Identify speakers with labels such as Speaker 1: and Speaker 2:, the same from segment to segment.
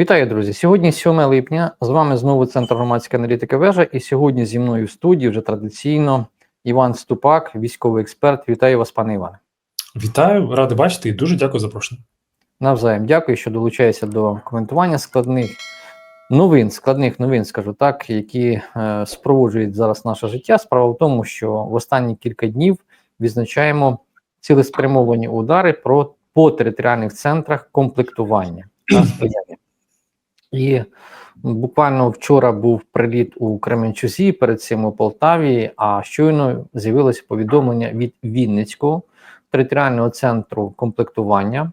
Speaker 1: Вітаю, друзі! Сьогодні 7 липня. З вами знову Центр громадської аналітики вежа. І сьогодні зі мною в студії вже традиційно Іван Ступак, військовий експерт. Вітаю вас, пане Іване.
Speaker 2: Вітаю, радий бачити і дуже дякую за запрошення.
Speaker 1: Навзаєм дякую, що долучаєшся до коментування складних новин, складних новин, скажу так, які е, спроводжують зараз наше життя. Справа в тому, що в останні кілька днів відзначаємо цілеспрямовані удари про по територіальних центрах комплектування. І буквально вчора був приліт у Кременчузі, перед цим у Полтаві. А щойно з'явилося повідомлення від Вінницького територіального центру комплектування,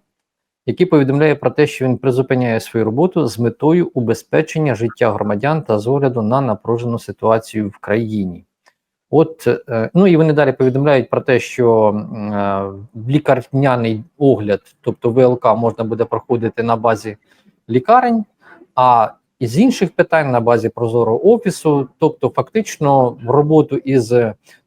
Speaker 1: який повідомляє про те, що він призупиняє свою роботу з метою убезпечення життя громадян та з огляду на напружену ситуацію в країні. От, е, ну і вони далі повідомляють про те, що е, лікарняний огляд, тобто ВЛК, можна буде проходити на базі лікарень, а із інших питань на базі прозорого офісу, тобто, фактично, роботу із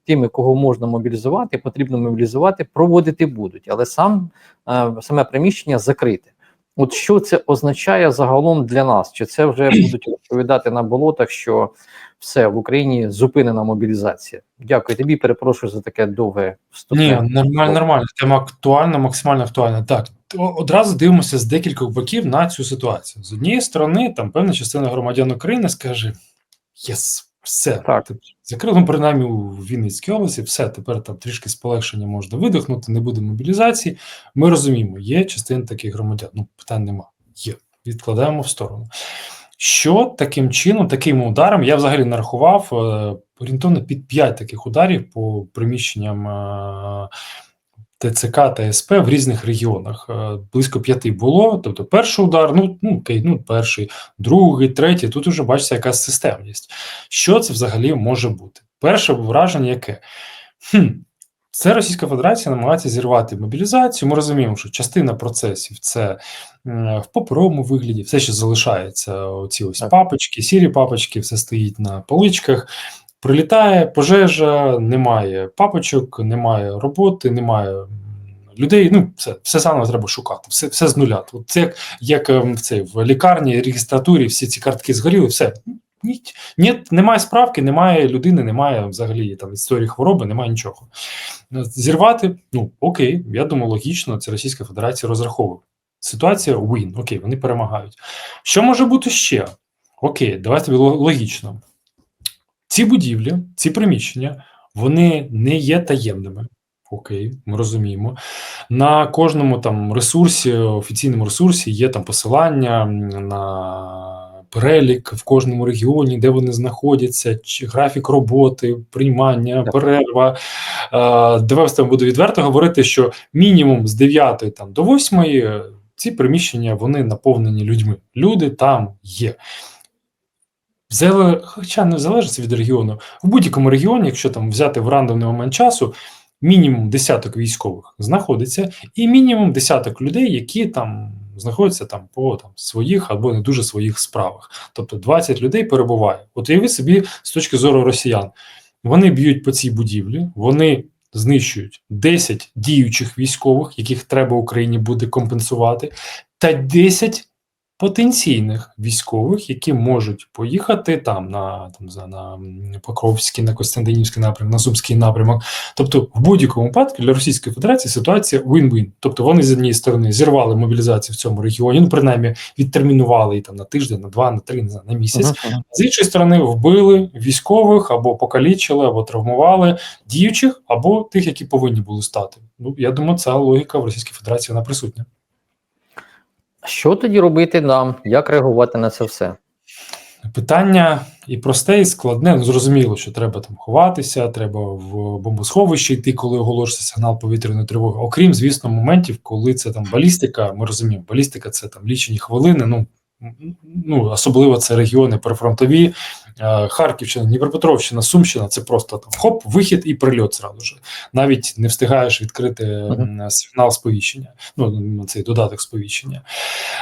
Speaker 1: тими, кого можна мобілізувати, потрібно мобілізувати, проводити будуть, але сам е, саме приміщення закрите. От що це означає загалом для нас? Чи це вже будуть розповідати на болотах, що все в Україні зупинена мобілізація? Дякую тобі. Перепрошую за таке довге вступне.
Speaker 2: Ні, нормально, нормально. Тема актуальна, максимально актуальна. Так, одразу дивимося з декількох боків на цю ситуацію. З однієї сторони, там певна частина громадян України скаже: єс, все
Speaker 1: Так.
Speaker 2: закрили, ну, принаймні у Вінницькій області, все тепер там трішки з полегшення можна видихнути, не буде мобілізації. Ми розуміємо, є частина таких громадян. Ну, питань нема. Є. Відкладаємо в сторону. Що таким чином, таким ударом, я взагалі нарахував е, орієнтовно під 5 таких ударів по приміщенням е, ТЦК та СП в різних регіонах. Е, Близько п'яти було. Тобто, перший удар, ну, ну окей, ну перший, другий, третій. Тут уже бачиться якась системність. Що це взагалі може бути? Перше враження яке? Хм, це Російська Федерація намагається зірвати мобілізацію. Ми розуміємо, що частина процесів це в паперовому вигляді, все ще залишається. Оці ось
Speaker 1: Так.
Speaker 2: папочки, сірі папочки, все стоїть на поличках. Прилітає пожежа, немає папочок, немає роботи, немає людей. Ну, все, все заново треба шукати, все, все з нуля. От це як, як ем, в цей в лікарні, реєстратурі, всі ці картки згоріли, все. Ні, ні, немає справки, немає людини, немає взагалі там історії хвороби, немає нічого. Зірвати, ну окей, я думаю, логічно, це Російська Федерація розраховує. Ситуація win, окей, вони перемагають. Що може бути ще? Окей, давайте логічно. Ці будівлі, ці приміщення, вони не є таємними. Окей, ми розуміємо. На кожному там ресурсі, офіційному ресурсі є там посилання на перелік в кожному регіоні, де вони знаходяться, чи графік роботи, приймання,
Speaker 1: Так.
Speaker 2: перерва. Е, Давай тобою буду відверто говорити, що мінімум з 9 там, до 8 ці приміщення вони наповнені людьми. Люди там є. Зале- Хоча не залежить від регіону. В будь-якому регіоні, якщо там взяти в рандомний момент часу, мінімум десяток військових знаходиться, і мінімум десяток людей, які там знаходяться там по там, своїх або не дуже своїх справах. Тобто 20 людей перебуває. От уяви собі з точки зору росіян, вони б'ють по цій будівлі, вони знищують 10 діючих військових, яких треба Україні буде компенсувати, та 10 потенційних військових, які можуть поїхати там на там за на Покровський, на Костянтинівський напрямок, на Сумський напрямок. Тобто, в будь-якому випадку для Російської Федерації ситуація win-win. Тобто вони з однієї сторони зірвали мобілізацію в цьому регіоні, ну принаймні відтермінували її там на тиждень, на два, на три, на місяць.
Speaker 1: Мгм, мгм.
Speaker 2: З іншої сторони, вбили військових або покалічили, або травмували діючих, або тих, які повинні були стати. Ну я думаю, ця логіка в Російській Федерації вона присутня.
Speaker 1: Що тоді робити нам? Як реагувати на це все?
Speaker 2: Питання і просте, і складне. Ну, зрозуміло, що треба там ховатися, треба в бомбосховище йти, коли оголошується сигнал повітряної тривоги. Окрім, звісно, моментів, коли це там балістика. Ми розуміємо, балістика це там лічені хвилини. Ну ну особливо це регіони прифронтові, е, Харківщина, Дніпропетровщина, Сумщина. Це просто там хоп, вихід і прильот зразу ж. Навіть не встигаєш відкрити
Speaker 1: uh
Speaker 2: -huh. сигнал сповіщення. Ну цей додаток сповіщення.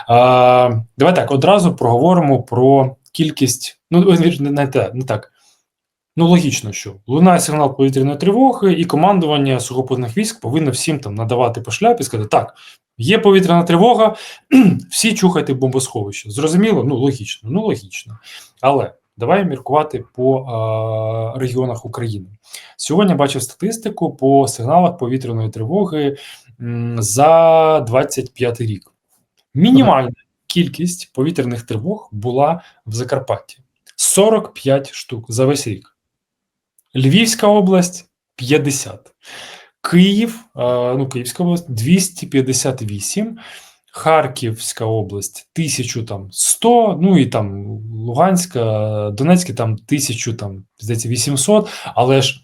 Speaker 2: А, давай так, одразу проговоримо про кількість. Ну, не, те, не так. Ну, логічно, що лунає сигнал повітряної тривоги, і командування сухопутних військ повинно всім там надавати по шляпі сказати: так, є повітряна тривога, всі чухайте бомбосховище. Зрозуміло? Ну, логічно, ну логічно. Але давай міркувати по е, регіонах України. Сьогодні бачив статистику по сигналах повітряної тривоги м, за 25 рік. Мінімальна кількість повітряних тривог була в Закарпатті 45 штук за весь рік. Львівська область 50. Київ, е, ну Київська область 258. Харківська область 1100, ну і там Луганська, Донецька там 1000, там, здається, 800, але ж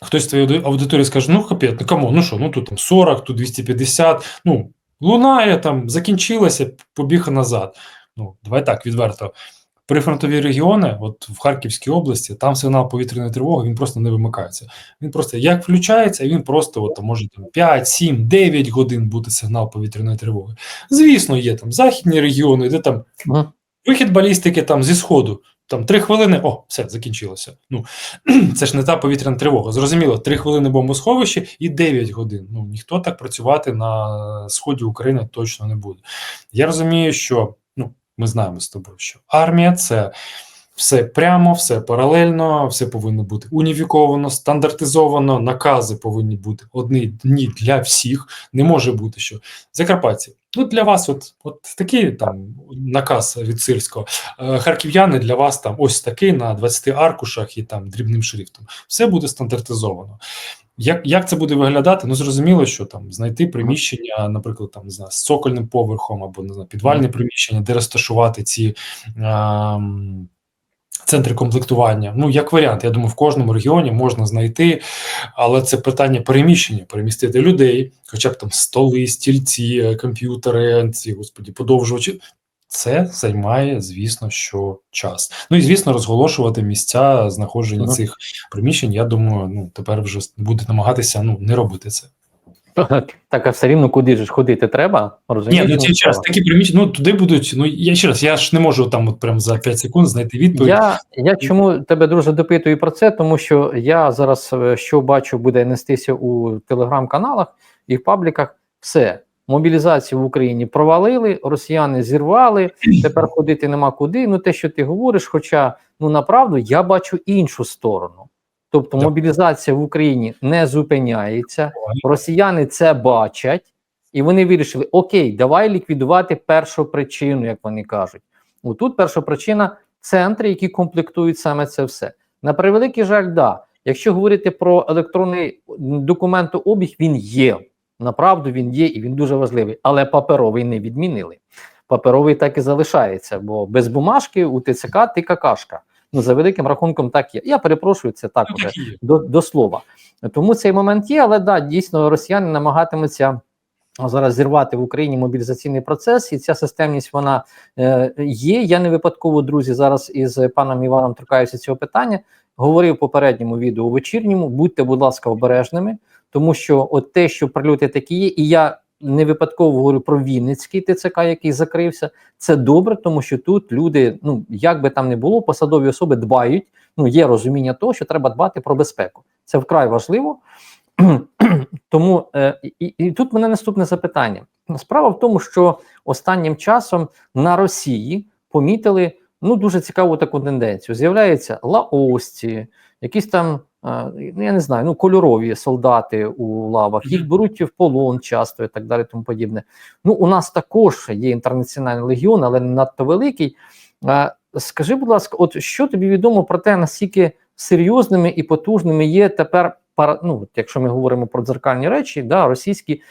Speaker 2: хтось з твоєї аудиторії скаже: ну капець, ну кому, ну що, ну тут там 40, тут 250, ну лунає там, закінчилося, побіг назад. Ну, давай так, відверто. Прифронтові регіони, от в Харківській області, там сигнал повітряної тривоги, він просто не вимикається. Він просто як включається, він просто от, може там, 5, 7, 9 годин бути сигнал повітряної тривоги. Звісно, є там західні регіони, де там вихід балістики там зі сходу. Там три хвилини, о, все, закінчилося. Ну це ж не та повітряна тривога. Зрозуміло, три хвилини бомбосховище і 9 годин. Ну ніхто так працювати на сході України точно не буде. Я розумію, що ми знаємо з тобою, що армія це все прямо, все паралельно, все повинно бути уніфіковано, стандартизовано. Накази повинні бути одні дні для всіх. Не може бути, що Закарпатці. Ну, для вас, от, от такий там наказ від Сирського. Е, Харків'яни для вас там ось такий на 20 аркушах і там дрібним шрифтом. Все буде стандартизовано. Як, як це буде виглядати? Ну зрозуміло, що там знайти приміщення, наприклад, там не знаю, з цокольним поверхом або не знаю, підвальне приміщення, де розташувати ці. ем, Центри комплектування, ну як варіант, я думаю, в кожному регіоні можна знайти, але це питання переміщення, перемістити людей, хоча б там столи, стільці, е, комп'ютери, ці господі, подовжувачі. Це займає, звісно, що час. Ну і звісно, розголошувати місця знаходження
Speaker 1: Мгм.
Speaker 2: цих приміщень. Я думаю, ну тепер вже буде намагатися ну не робити це.
Speaker 1: Так, а все рівно куди ж ходити треба?
Speaker 2: Ні, ну ті час такі приміщення. Ну туди будуть. Ну я ще раз, я ж не можу там, от прям за 5 секунд знайти відповідь.
Speaker 1: Я, я чому тебе дуже допитую про це, тому що я зараз е, що бачу, буде нестися у телеграм-каналах і в пабліках. Все, мобілізацію в Україні провалили, росіяни зірвали, тепер ходити нема куди. Ну те, що ти говориш, хоча ну направду я бачу іншу сторону. Тобто мобілізація в Україні не зупиняється, росіяни це бачать, і вони вирішили: окей, давай ліквідувати першу причину, як вони кажуть. Отут перша причина центри, які комплектують саме це все. На превеликий жаль, да. Якщо говорити про електронний документообіг, він є. Направду він є і він дуже важливий, але паперовий не відмінили. Паперовий так і залишається, бо без бумажки у ТЦК ти какашка. Ну, за великим рахунком, так є. Я перепрошую, це так
Speaker 2: Ну,
Speaker 1: уже до, до слова. Тому цей момент є, але да, дійсно росіяни намагатимуться зараз зірвати в Україні мобілізаційний процес, і ця системність вона е, є. Я не випадково, друзі, зараз із паном Іваном торкаюся цього питання. Говорив в попередньому відео у вечірньому. Будьте, будь ласка, обережними, тому що от те, що прильоти такі є, і я не випадково говорю про Вінницький ТЦК, який закрився. Це добре, тому що тут люди, ну як би там не було, посадові особи дбають. Ну є розуміння того, що треба дбати про безпеку. Це вкрай важливо. Тому е, і, і тут мене наступне запитання. Справа в тому, що останнім часом на Росії помітили ну дуже цікаву таку тенденцію. З'являються лаосці, якісь там, я не знаю, ну кольорові солдати у лавах, їх беруть в полон часто і так далі. Тому подібне. Ну, у нас також є інтернаціональний легіон, але не надто великий. Скажи, будь ласка, от що тобі відомо про те, наскільки серйозними і потужними є тепер ну, якщо ми говоримо про дзеркальні речі, да, російські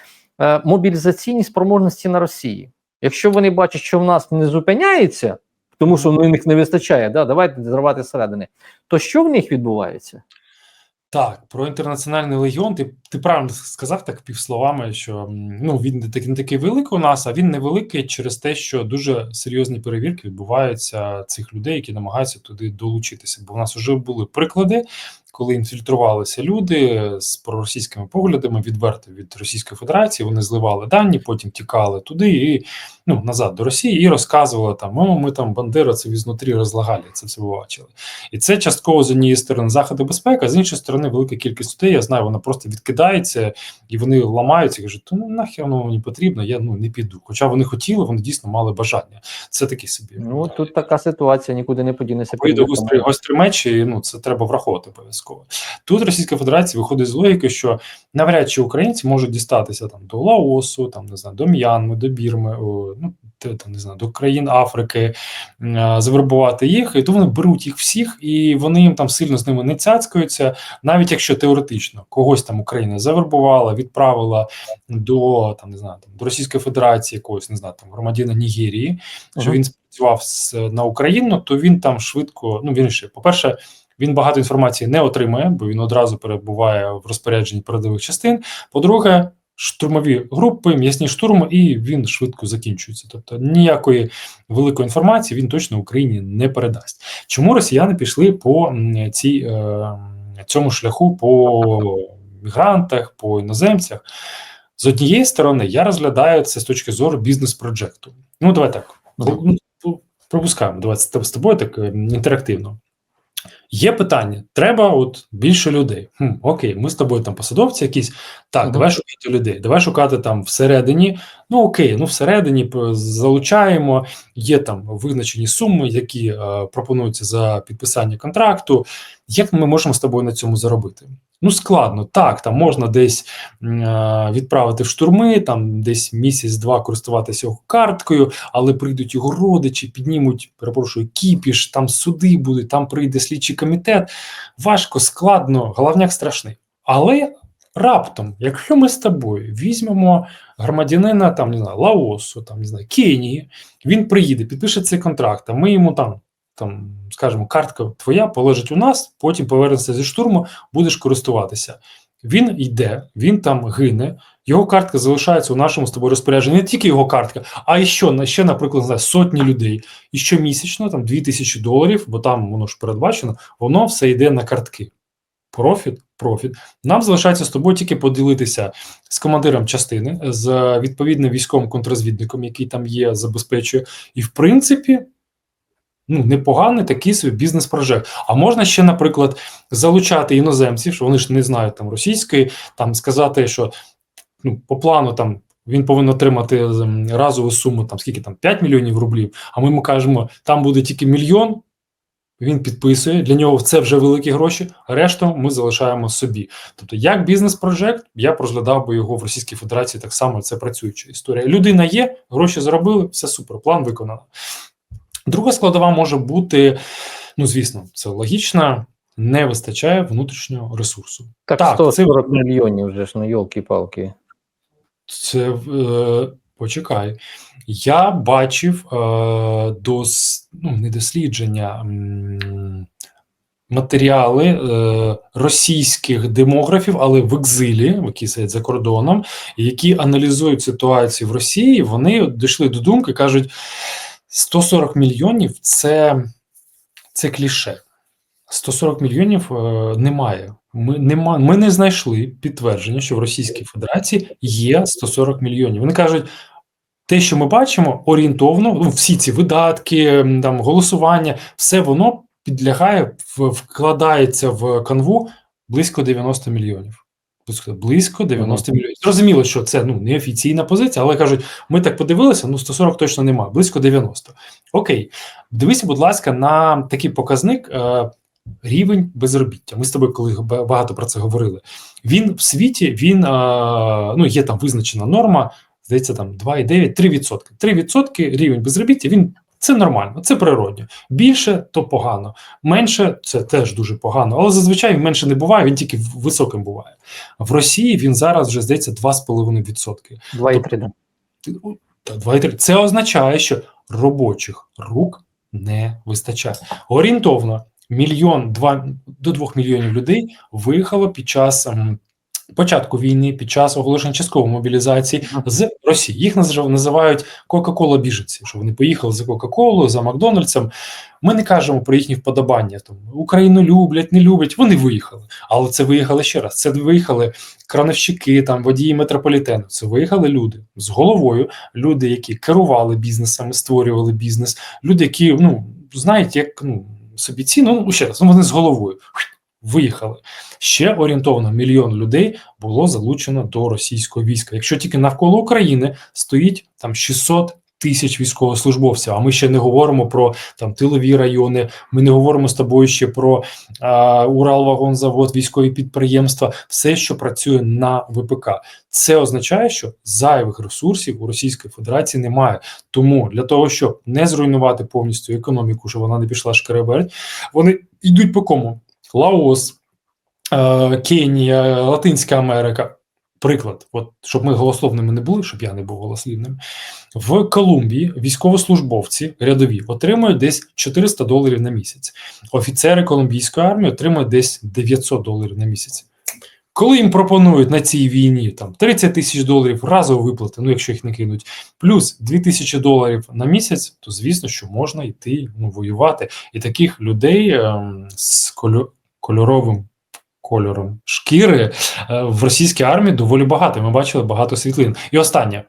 Speaker 1: е, мобілізаційні спроможності на Росії. Якщо вони бачать, що в нас не зупиняється, тому що ну, в них не вистачає, да, давайте зривати зсередини, то що в них відбувається?
Speaker 2: Так, про інтернаціональний легіон. Ти, ти правильно сказав так півсловами, що ну він не такий, не такий великий у нас, а він невеликий через те, що дуже серйозні перевірки відбуваються цих людей, які намагаються туди долучитися. Бо в нас вже були приклади, коли інфільтрувалися люди з проросійськими поглядами, відверто від Російської Федерації, вони зливали дані, потім тікали туди і ну назад до Росії і розказували там: о, ми там Бандера це візнутрі розлагалі. Це все бачили. І це частково з однієї сторони заходи безпеки, а з іншої сторони, велика кількість людей. Я знаю, вона просто відкидається і вони ламаються і кажуть, то ну нахер воно мені потрібно, я ну не піду. Хоча вони хотіли, вони дійсно мали бажання. Це такі собі.
Speaker 1: Ну тут така ситуація, нікуди не подінеться.
Speaker 2: Вийде
Speaker 1: піде,
Speaker 2: гострий,
Speaker 1: тому-
Speaker 2: гострий меч, і ну це треба враховувати обов'язково. Тут Російська Федерація виходить з логіки, що навряд чи українці можуть дістатися там до Лаосу, там не знаю, до М'янми, до Бірми, о, ну там не знаю, до країн Африки, а, завербувати їх, і то вони беруть їх всіх, і вони їм там сильно з ними не цяцкаються, навіть якщо теоретично когось там Україна завербувала, відправила до там не знаю, там до Російської Федерації, якогось не знаю, там громадянина Нігерії, що він спрацював з, на Україну, то він там швидко. Ну він ще, по-перше, він багато інформації не отримає, бо він одразу перебуває в розпорядженні передових частин. По-друге, штурмові групи, м'ясні штурми, і він швидко закінчується. Тобто ніякої великої інформації він точно Україні не передасть. Чому росіяни пішли по цій е, цьому шляху по мігрантах, по іноземцях? З однієї сторони, я розглядаю це з точки зору бізнес-проджекту. Ну, давай так. Ну, ну, Пропускаємо, давай з тобою так е, інтерактивно. Є питання: треба от більше людей. Хм, окей, ми з тобою там посадовці якісь. Так, давай шукати людей. Давай шукати там всередині. Ну окей, ну всередині залучаємо. Є там визначені суми, які е, пропонуються за підписання контракту. Як ми можемо з тобою на цьому заробити? Ну складно. Так, там можна десь е, відправити в штурми, там десь місяць-два користуватися карткою, але прийдуть його родичі, піднімуть, перепрошую, кіпіш, там суди будуть, там прийде слідчий комітет. Важко, складно, головняк страшний. Але раптом, якщо ми з тобою візьмемо громадянина там, не знаю, Лаосу, там, не знаю, Кенії, він приїде, підпише цей контракт, а ми йому там. Там, скажімо, картка твоя полежить у нас, потім повернеться зі штурму, будеш користуватися. Він йде, він там гине, його картка залишається у нашому з тобою розпорядженні. Не тільки його картка, а і що, ще, наприклад, не знаю, сотні людей. І щомісячно, там 2000 доларів, бо там воно ж передбачено, воно все йде на картки. Профіт, профіт. Нам залишається з тобою тільки поділитися з командиром частини, з відповідним військовим контрозвідником, який там є, забезпечує. І в принципі, ну, непоганий такий собі бізнес-прожект. А можна ще, наприклад, залучати іноземців, що вони ж не знають там російської, там сказати, що ну, по плану там. Він повинен отримати разову суму, там скільки там 5 мільйонів рублів. А ми йому кажемо, там буде тільки мільйон. Він підписує для нього це вже великі гроші. а Решту ми залишаємо собі. Тобто, як бізнес-прожект, я розглядав би його в Російській Федерації так само. Це працююча історія. Людина є, гроші заробили, все супер, план виконано. Друга складова може бути, ну звісно, це логічно, не вистачає внутрішнього ресурсу.
Speaker 1: Так,
Speaker 2: Так,
Speaker 1: 140 мільйонів вже ж, ну йолки-палки.
Speaker 2: Це е, почекай. Я бачив е, дос, ну, не дослідження. м, Матеріали е, російських демографів, але в екзилі, які сидять за кордоном, які аналізують ситуацію в Росії, вони дійшли до думки, кажуть: 140 мільйонів це, це кліше. 140 мільйонів е, немає. Ми, нема, ми не знайшли підтвердження, що в Російській Федерації є 140 мільйонів. Вони кажуть, те, що ми бачимо, орієнтовно, ну, всі ці видатки, там, голосування, все воно підлягає, вкладається в канву близько 90 мільйонів. Близько- Близько 90 мільйонів. Зрозуміло, що це ну, не офіційна позиція, але кажуть, ми так подивилися, ну 140 точно немає, близько 90. Окей, дивися, будь ласка, на такий показник. Е, Рівень безробіття. Ми з тобою, коли багато про це говорили. Він в світі він е, ну є там визначена норма, здається, там 2,9, 3%. 3% рівень безробіття. Він це нормально, це природньо. Більше то погано, менше це теж дуже погано. Але зазвичай менше не буває, він тільки високим буває. В Росії він зараз вже здається 2,5%.
Speaker 1: 2,3. да.
Speaker 2: Та 2,3. Це означає, що робочих рук не вистачає. Орієнтовно мільйон два до двох мільйонів людей виїхало під час початку війни, під час оголошення часткової мобілізації з Росії. Їх назив- називають Кока-Кола біженці, що вони поїхали за Кока-Колою, за Макдональдсом. Ми не кажемо про їхні вподобання. Там Україну люблять, не люблять. Вони виїхали. Але це виїхали ще раз. Це виїхали крановщики, там водії метрополітену. Це виїхали люди з головою, люди, які керували бізнесами, створювали бізнес, люди, які ну знають, як ну собі ціну. Ну ще раз, ну вони з головою виїхали. Ще орієнтовно мільйон людей було залучено до російського війська. Якщо тільки навколо України стоїть там 600 тисяч військовослужбовців, а ми ще не говоримо про там тилові райони. Ми не говоримо з тобою ще про а, Уралвагонзавод, військові підприємства, все, що працює на ВПК. Це означає, що зайвих ресурсів у Російської Федерації немає. Тому для того, щоб не зруйнувати повністю економіку, щоб вона не пішла шкереберть, вони йдуть по кому? Лаос, е, Кенія, Латинська Америка. Приклад, от щоб ми голословними не були, щоб я не був голослівним. В Колумбії військовослужбовці рядові отримують десь 400 доларів на місяць. Офіцери колумбійської армії отримують десь 900 доларів на місяць. Коли їм пропонують на цій війні там 30 тисяч доларів разово виплати, ну якщо їх не кинуть, плюс 2 тисячі доларів на місяць, то звісно, що можна йти ну, воювати. І таких людей ем, з кольоровим кольором шкіри е, в російській армії доволі багато. Ми бачили багато світлин. І останнє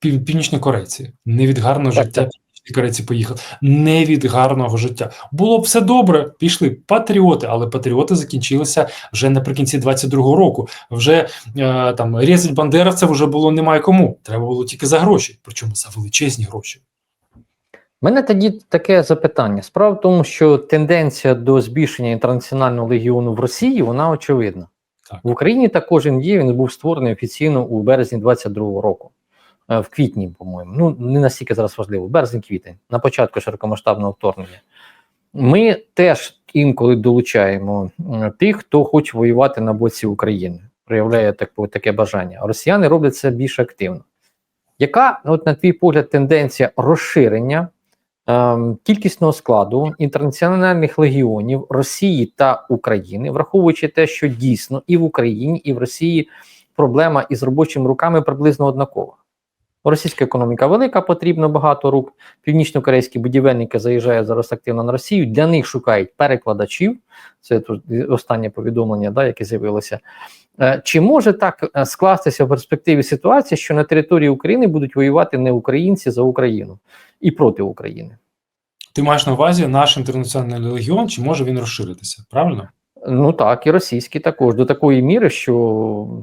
Speaker 2: пів, північні корейці не від гарного
Speaker 1: Так,
Speaker 2: життя.
Speaker 1: так.
Speaker 2: Північні корейці поїхали не від гарного життя. Було б все добре. Пішли патріоти, але патріоти закінчилися вже наприкінці 22-го року. Вже е, там різать бандеровців вже було немає кому. Треба було тільки за гроші, причому за величезні гроші.
Speaker 1: Мене тоді таке запитання. Справа в тому, що тенденція до збільшення інтернаціонального легіону в Росії вона очевидна.
Speaker 2: Так.
Speaker 1: В Україні також він є. Він був створений офіційно у березні 22-го року, Е, в квітні, по-моєму. Ну не настільки зараз важливо. Березень-квітень, на початку широкомасштабного вторгнення. Ми теж інколи долучаємо тих, хто хоче воювати на боці України, проявляє так, таке бажання. А росіяни роблять це більш активно. Яка, от, на твій погляд, тенденція розширення кількісного складу інтернаціональних легіонів Росії та України, враховуючи те, що дійсно і в Україні, і в Росії проблема із робочими руками приблизно однакова. Російська економіка велика, потрібно багато рук. Північно-корейські будівельники заїжджають зараз активно на Росію. Для них шукають перекладачів. Це тут останнє повідомлення, да, яке з'явилося. Е, Чи може так е, скластися в перспективі ситуація, що на території України будуть воювати не українці за Україну і проти України?
Speaker 2: Ти маєш на увазі наш інтернаціональний легіон, чи може він розширитися? Правильно?
Speaker 1: Ну так, і російські також до такої міри, що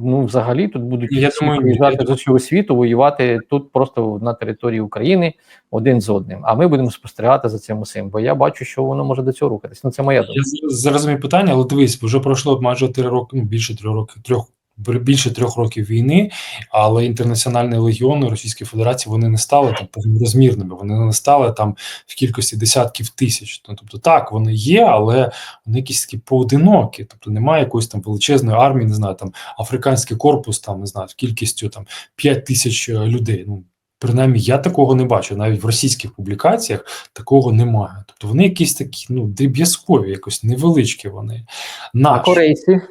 Speaker 1: ну взагалі тут будуть
Speaker 2: Я думаю,
Speaker 1: приїжджати
Speaker 2: я
Speaker 1: з усього світу, воювати тут просто на території України один з одним. А ми будемо спостерігати за цим усім. Бо я бачу, що воно може до цього рухатись. Ну це моя думка.
Speaker 2: Я зрозумів питання, але дивись, вже пройшло майже три роки, ну більше трьох років, трьох більше трьох років війни, але інтернаціональні легіони Російської Федерації вони не стали там повнорозмірними, вони не стали там в кількості десятків тисяч. Ну, тобто, так вони є, але вони якісь такі поодинокі. Тобто немає якоїсь там величезної армії, не знаю, там африканський корпус, там не знаю, кількістю там 5 тисяч е, людей. Ну принаймні я такого не бачу. Навіть в російських публікаціях такого немає. Тобто вони якісь такі ну дріб'язкові, якось невеличкі вони.
Speaker 1: А корейці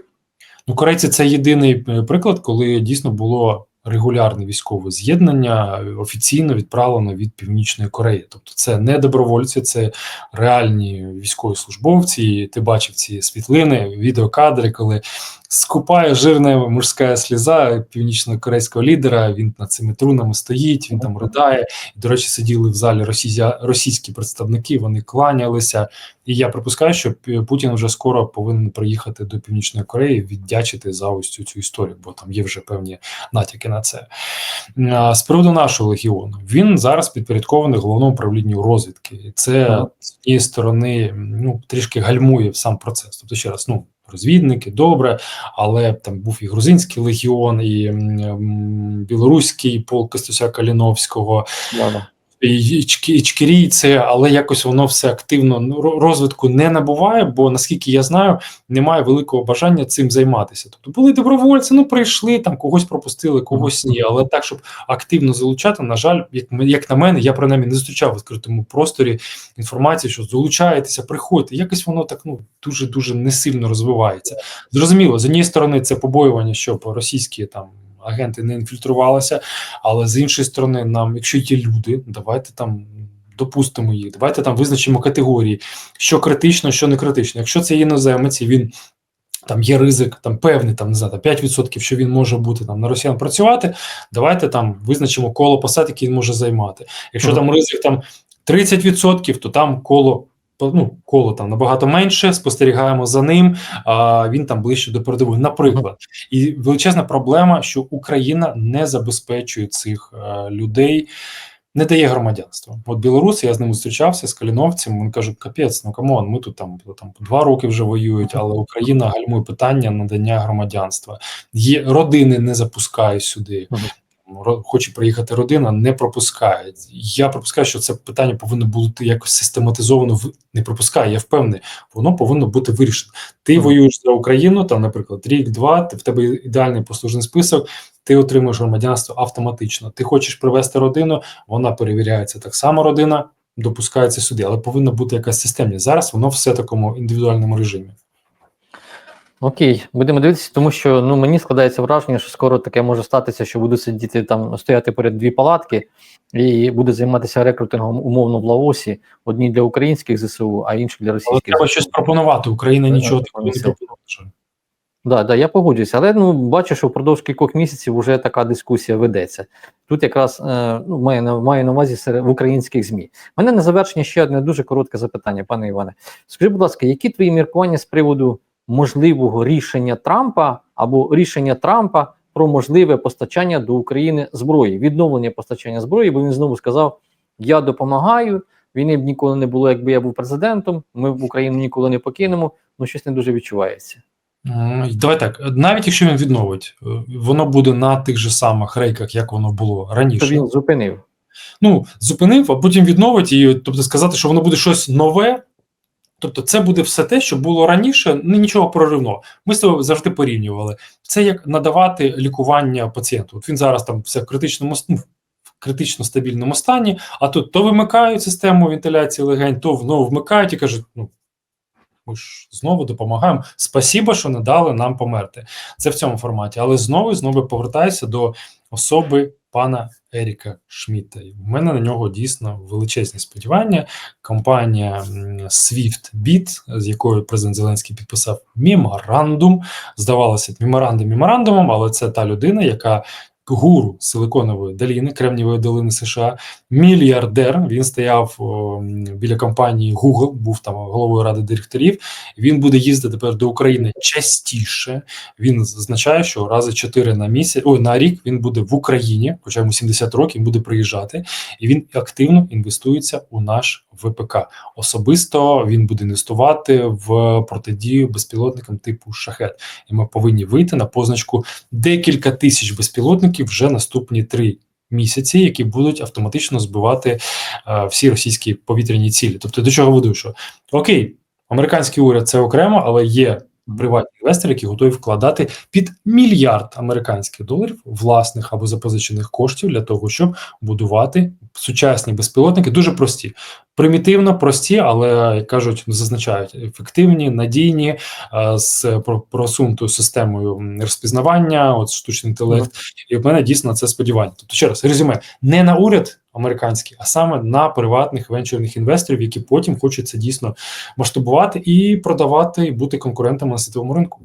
Speaker 2: Ну, корейці це єдиний е, приклад, коли дійсно було регулярне військове з'єднання офіційно відправлено від Північної Кореї. Тобто, це не добровольці, це реальні військові службовці. Ти бачив ці світлини, відеокадри, коли скупає жирна мужська сліза північно-корейського лідера. Він над цими трунами стоїть, він там ридає. І, до речі, сиділи в залі російські, російські представники, вони кланялися. І я припускаю, що Путін вже скоро повинен приїхати до Північної Кореї віддячити за ось цю, цю історію, бо там є вже певні натяки на це. З приводу нашого легіону, він зараз підпорядкований головному управлінню розвідки. І це з однієї сторони ну, трішки гальмує сам процес. Тобто, ще раз, ну. Розвідники добре, але там був і грузинський легіон, і білоруський полк Костюся Каліновського,
Speaker 1: да.
Speaker 2: І це, але якось воно все активно ну, розвитку не набуває, бо наскільки я знаю, немає великого бажання цим займатися. Тобто були добровольці, ну прийшли там, когось пропустили, когось ні. Але так, щоб активно залучати, на жаль, як, як на мене, я принаймні не зустрічав в відкритому просторі інформації, що залучаєтеся, приходьте. Якось воно так ну дуже дуже не сильно розвивається. Зрозуміло, з однієї сторони, це побоювання, щоб російські там. Агенти не інфільтрувалися, але з іншої сторони, нам, якщо є люди, давайте там допустимо їх, давайте там визначимо категорії, що критично, що не критично. Якщо це іноземець, і він там є ризик, там певний там не знаю, 5%, що він може бути там на росіян працювати. Давайте там визначимо коло посад, які він може займати. Якщо
Speaker 1: Мгм.
Speaker 2: там ризик там 30%, то там коло. Ну, коло там набагато менше, спостерігаємо за ним. А він там ближче до передової. Наприклад, і величезна проблема, що Україна не забезпечує цих е, людей, не дає громадянства. От білоруси, я з ними зустрічався з каліновцем. Він кажуть: капець, ну камон, ми тут там, там два роки вже воюють, але Україна гальмує питання надання громадянства. Є родини не запускає сюди. Хоче приїхати родина, не пропускає. Я пропускаю, що це питання повинно бути якось систематизовано. В не пропускає. Я впевнений, воно повинно бути вирішено. Ти
Speaker 1: Мгм.
Speaker 2: воюєш за Україну, там, наприклад, рік-два, ти в тебе ідеальний послужний список, ти отримуєш громадянство автоматично. Ти хочеш привезти родину, вона перевіряється так само. Родина допускається сюди, але повинна бути якась системність. Зараз воно все в такому індивідуальному режимі.
Speaker 1: Окей, будемо дивитися, тому що ну мені складається враження, що скоро таке може статися, що будуть сидіти там, стояти поряд дві палатки, і буде займатися рекрутингом умовно в Лаосі, одні для українських ЗСУ, а інші для
Speaker 2: Але
Speaker 1: російських.
Speaker 2: треба щось пропонувати. Україна нічого такого не пропонує.
Speaker 1: Да, да, я погоджуюся, але ну бачу, що впродовж кількох місяців вже така дискусія ведеться. Тут якраз е, ну, маю на маю на увазі серед в українських змі. У Мене на завершення ще одне дуже коротке запитання, пане Іване. Скажи, будь ласка, які твої міркування з приводу можливого рішення Трампа або рішення Трампа про можливе постачання до України зброї, відновлення постачання зброї? Бо він знову сказав: Я допомагаю. Війни б ніколи не було, якби я був президентом. Ми в Україну ніколи не покинемо. Ну щось не дуже відчувається.
Speaker 2: Давай так, навіть якщо він відновить, е, воно буде на тих же самих рейках, як воно було
Speaker 1: То
Speaker 2: раніше.
Speaker 1: він зупинив.
Speaker 2: Ну, зупинив, а потім відновить, і тобто сказати, що воно буде щось нове. Тобто, це буде все те, що було раніше, ну нічого проривного. Ми з тобою завжди порівнювали. Це як надавати лікування пацієнту. От він зараз там все в критичному ну, в критично стабільному стані, а тут то вимикають систему вентиляції легень, то знову вмикають і кажуть: ну ми ж знову допомагаємо. Спасіба, що не дали нам померти. Це в цьому форматі. Але знову і знову повертаюся до особи пана Еріка Шміта. В мене на нього дійсно величезні сподівання. Компанія SwiftBit, з якою президент Зеленський підписав меморандум. Здавалося, меморандум меморандумом, але це та людина, яка гуру Силиконової долини, Кремнієвої долини США, мільярдер. Він стояв о, біля компанії Google, був там головою ради директорів. Він буде їздити тепер до України частіше. Він зазначає, що рази 4 на місяць, ой, на рік він буде в Україні, хоча йому 70 років, він буде приїжджати, і він активно інвестується у наш ВПК. Особисто він буде інвестувати в протидію безпілотникам типу шахет. І ми повинні вийти на позначку декілька тисяч безпілотників вже наступні три. Місяці, які будуть автоматично збивати е, всі російські повітряні цілі. Тобто, до чого веду, що окей, американський уряд це окремо, але є приватні інвестори, які готові вкладати під мільярд американських доларів власних або запозичених коштів для того, щоб будувати сучасні безпілотники, дуже прості. Примітивно прості, але як кажуть, зазначають ефективні, надійні е, з про- просунутою системою розпізнавання, от штучний інтелект. І в мене дійсно на це сподівання. Тобто, ще раз резюме не на уряд американський, а саме на приватних венчурних інвесторів, які потім хочуть це дійсно масштабувати і продавати, і бути конкурентами на світовому ринку.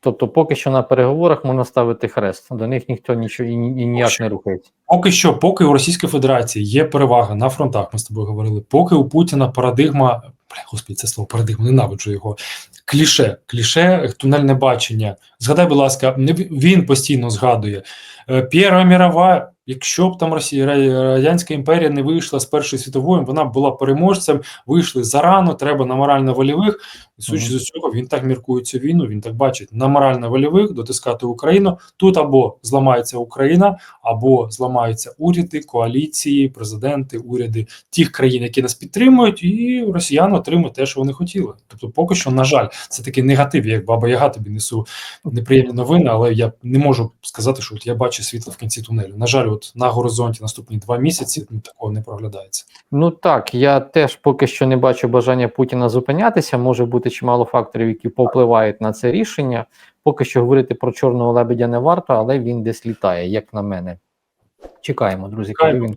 Speaker 1: Тобто, поки що на переговорах можна ставити хрест. До них ніхто нічого і, і ніяк
Speaker 2: Що?
Speaker 1: не рухається.
Speaker 2: Поки що, поки у Російської Федерації є перевага на фронтах, ми з тобою говорили, поки у Путіна парадигма, бля, господи, це слово парадигма, ненавиджу його. Кліше, кліше, тунельне бачення. Згадай, будь ласка, не- він постійно згадує е, П'єра Мірова. Якщо б там Росія Радянська імперія не вийшла з Першої світової, вона була переможцем, вийшли зарано, треба на морально-вольових. І судячи з цього, він так міркує цю війну, він так бачить на морально-вольових дотискати Україну. Тут або зламається Україна, або зламаються уряди, коаліції, президенти, уряди тих країн, які нас підтримують, і росіяни отримують те, що вони хотіли. Тобто, поки що, на жаль, це такий негатив, як баба Яга тобі несу неприємні новини, але я не можу сказати, що от я бачу світло в кінці тунелю. На жаль, от на горизонті наступні два місяці ну, такого не проглядається.
Speaker 1: Ну так, я теж поки що не бачу бажання Путіна зупинятися. Може бути чимало факторів, які повпливають на це рішення. Поки що говорити про чорного лебедя не варто, але він десь літає, як на мене. Чекаємо, друзі, коли він.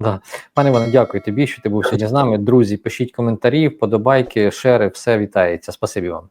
Speaker 1: Да. Пане Іване, дякую тобі, що ти був сьогодні з нами. Друзі, пишіть коментарі, вподобайки, шери, все вітається. Спасибі вам.